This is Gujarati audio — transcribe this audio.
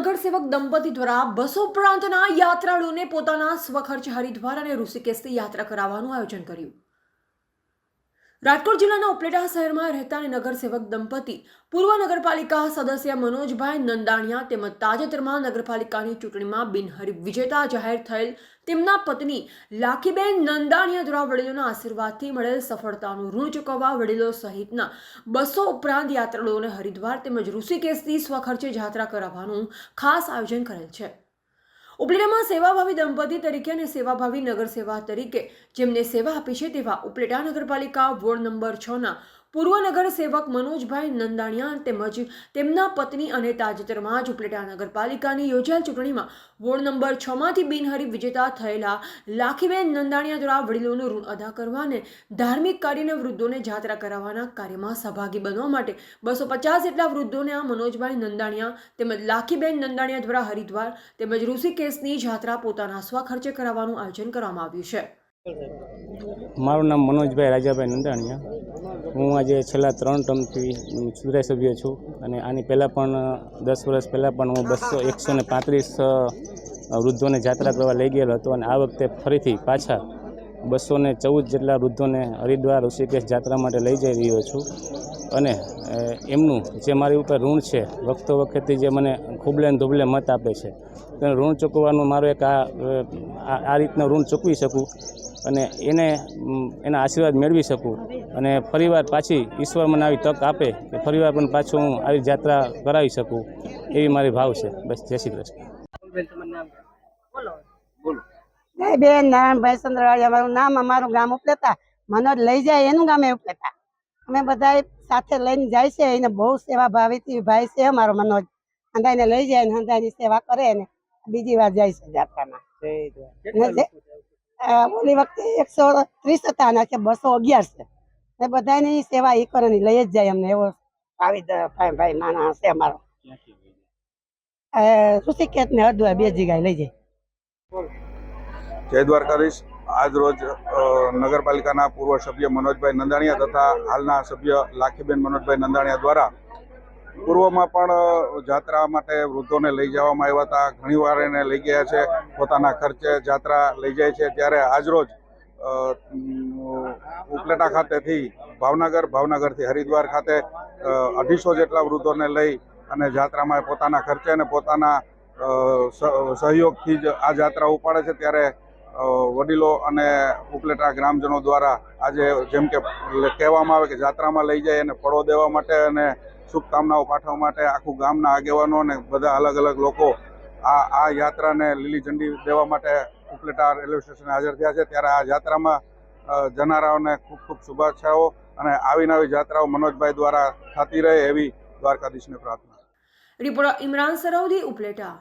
નગરસેવક દંપતી દ્વારા બસો પ્રાંતના યાત્રાળુઓને પોતાના સ્વખર્ચ હરિદ્વાર અને ઋષિકેશથી યાત્રા કરાવવાનું આયોજન કર્યું. રાજકોટ જિલ્લાના ઉપલેટા શહેરમાં રહેતા નગરસેવક દંપતી, પૂર્વ નગરપાલિકા સદસ્ય મનોજભાઈ નંદાણિયા તેમજ તાજેતરમાં નગરપાલિકાની ચૂંટણીમાં બિનહરીફ વિજેતા જાહેર થયેલ તેમના પત્ની લાખીબેન નંદાણીયા દ્વારા વડીલોના આશીર્વાદથી મળેલ સફળતાનું ઋણ ચૂકવવા વડીલો સહિતના બસો ઉપરાંત યાત્રાળુઓને હરિદ્વાર તેમજ ઋષિકેશથી સ્વખર્ચે યાત્રા કરાવવાનું ખાસ આયોજન કરેલ છે. ઉપલેટામાં સેવાભાવી દંપતી તરીકે અને સેવાભાવી નગર સેવા તરીકે જેમને સેવા આપી છે તેવા ઉપલેટા નગરપાલિકા વોર્ડ નંબર છ ના પૂર્વ નગરસેવક મનોજભાઈ નંદાણિયા તેમજ તેમના પત્ની અને તાજેતરમાં જ ઉપલેટા નગરપાલિકાની યોજાયેલ ચૂંટણીમાં વોર્ડ નંબર છમાંથી માંથી બિનહરીફ વિજેતા થયેલા લાખીબેન નંદાણીયા દ્વારા વડીલોનું ઋણ અદા કરવા અને ધાર્મિક કાર્યને વૃદ્ધોને જાત્રા કરાવવાના કાર્યમાં સહભાગી બનવા માટે બસો પચાસ જેટલા વૃદ્ધોને આ મનોજભાઈ નંદાણિયા તેમજ લાખીબેન નંદાણિયા દ્વારા હરિદ્વાર તેમજ ઋષિકેશની જાત્રા પોતાના સ્વખર્ચે કરાવવાનું આયોજન કરવામાં આવ્યું છે. મારું નામ મનોજભાઈ રાજાભાઈ નંદાણીયા. હું આજે છેલ્લા ત્રણ ટર્મથી સુધારા સભ્ય છું અને આની પહેલાં પણ દસ વર્ષ પહેલાં પણ હું બસો એકસો ને પાંત્રીસ વૃદ્ધોને જાત્રા કરવા લઈ ગયેલો હતો અને આ વખતે ફરીથી પાછા બસો ને ચૌદ જેટલા વૃદ્ધોને હરિદ્વાર ઋષિકેશ જાત્રા માટે લઈ જઈ રહ્યો છું. અને એમનું જે મારી ઉપર ઋણ છે, વખતો વખતે જે મને ખૂબલે ધૂબલે મત આપે છે તેને ઋણ ચૂકવવાનું મારો એક આ આ રીતનું ઋણ ચૂકવી શકું અને એને એના આશીર્વાદ મેળવી શકું અને ફરીવાર પાછી ઈશ્વર મને આવી તક આપે કે ફરીવાર પણ પાછું હું આવી જાત્રા કરાવી શકું, એવી મારી ભાવ છે. બસ, જય શ્રી કૃષ્ણ. બેન નારાયણભાઈ ચંદ્રવાડિયા મારું નામ અમારું ગામ ઉપલેતા મનોજ લઈ જાય, એનું ગામે ઉપલેતા અમે બધા સાથે લઈને જાય છે એને બહુ સેવા ભાવીથી ભાઈ છે અમારો મનોજ. હંધાઈને લઈ જાય ને હંધાઈની સેવા કરે ને બીજી વાર જાય છે જાત્રામાં ઓલી વખતે એકસો ત્રીસ હતા અને છે બસો અગિયાર છે. ને બધાની સેવા એ કરે ને લઈ જ જાય અમને. એવો ભાવી દ- ભાઈ ભાઈ નાના છે અમારો. ઋષિકેશ ને હરદ્વાર બે જગ્યાએ લઈ જાય. જય દ્વારકાધીશ. આજ રોજ નગરપાલિકાના પૂર્વ સભ્ય મનોજભાઈ નંદાણીયા તથા હાલના સભ્ય લાખીબેન મનોજભાઈ નંદાણીયા દ્વારા પૂર્વમાં પણ જાત્રા માટે વૃદ્ધોને લઈ જવામાં આવ્યા હતા. ઘણીવાર એને લઈ ગયા છે, પોતાના ખર્ચે જાત્રા લઈ જાય છે. ત્યારે આજરોજ ઉપલેટા ખાતેથી ભાવનગર, ભાવનગરથી હરિદ્વાર ખાતે અઢીસો જેટલા વૃદ્ધોને લઈ અને જાત્રામાં પોતાના ખર્ચે અને પોતાના સહયોગથી જ આ જાત્રા ઉપાડે છે. ત્યારે વડીલો અને ઉપલેટા ગ્રામજનો દ્વારા આજે જેમ કે કહેવામાં આવે કે જાત્રામાં લઈ જાય અને ફળો દેવા માટે અને શુભકામનાઓ પાઠવવા માટે આખું ગામના આગેવાનો અને બધા અલગ અલગ લોકો આ આ યાત્રાને લીલી ઝંડી દેવા માટે ઉપલેટા રેલવે સ્ટેશને હાજર થયા છે. ત્યારે આ યાત્રામાં જનારાઓને ખૂબ ખૂબ શુભેચ્છાઓ અને આવી નવી જાત્રાઓ મનોજભાઈ દ્વારા થતી રહે એવી દ્વારકાધીશને પ્રાર્થના. રિપોર્ટર ઇમરાન સરાઉદી, ઉપલેટા.